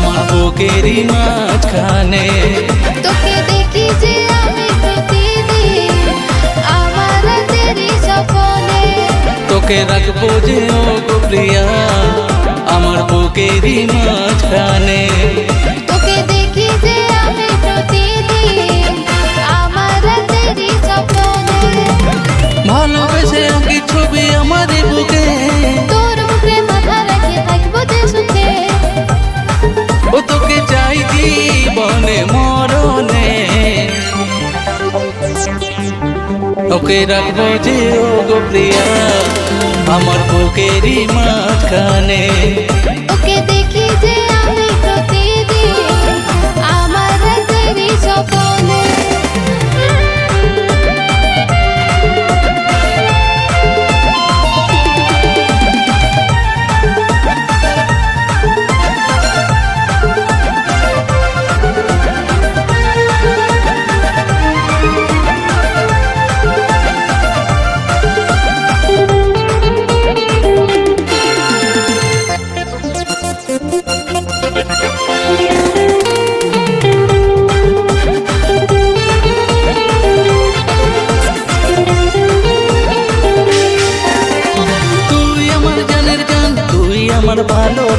আমার বুকেরই মাঝখানে। তোকে দেখি যে আমি প্রতিদিন আমার তেরি সপনে তোকে রাখব যে ও প্রিয়া আমার বুকেরই মাঝখানে। তোকে রাখব যে ও গো প্রিয়া আমার বুকেরই মাঝখানে।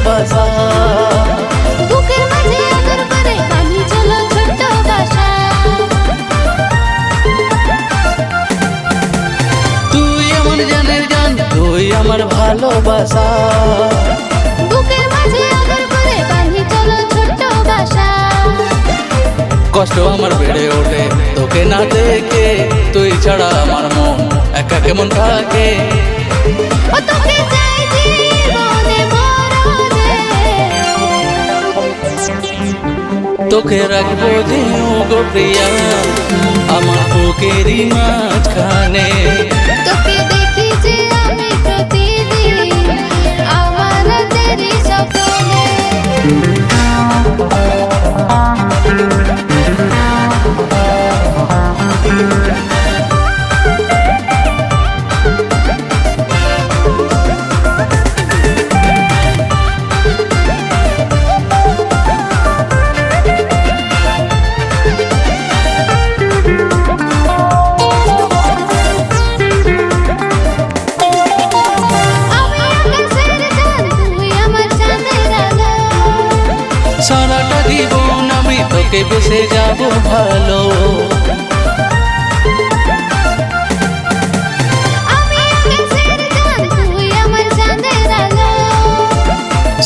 ভালোবাসা বুকের মাঝে আদর করে আমি চলো ছোট্ট বাসা। তুই আমার জানের জান তুই আমার ভালোবাসা। বুকের মাঝে আদর করে বাঁধি চলো ছোট্ট বাসা। কষ্ট আমার বেড়ে ওঠে তোকে না দেখে তুই ছাড়া আমার মন একা কেমন থাকে? ও তোকে চাই। তোকে রাখব দেহ গো প্রিয়া আমার বুকেরই মাঝখানে। তোকে সারাটা জীবন আমি তোকে বসে যাব ভালো।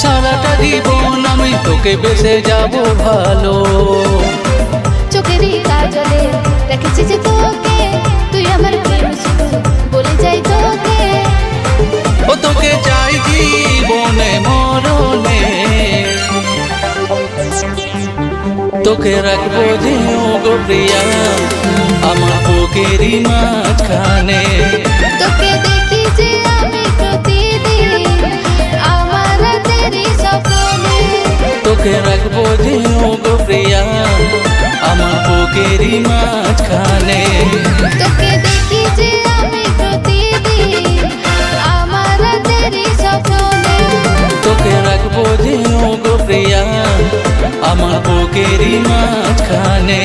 সারাটা জীবন আমি তোকে বেসে যাব ভালো। চোখেরই কাজলে রেখেছি যে তোকে তুই আমার প্রেম বলে যাই তোকে। তোকে রাখব যে গো প্রিয়া আমার বুকেরই মাঝখানে। তোকে দেখি যে আমি প্রতিদিন আমার তেরি সপনে তোকে রাখব যে গো প্রিয়া আমার বুকেরই মাঝখানে। তোকে দেখি যে আমি প্রতিদিন আমার তেরি সপনে তোকে রাখব যে গো প্রিয়া আমার বুকেরই মাঝখানে।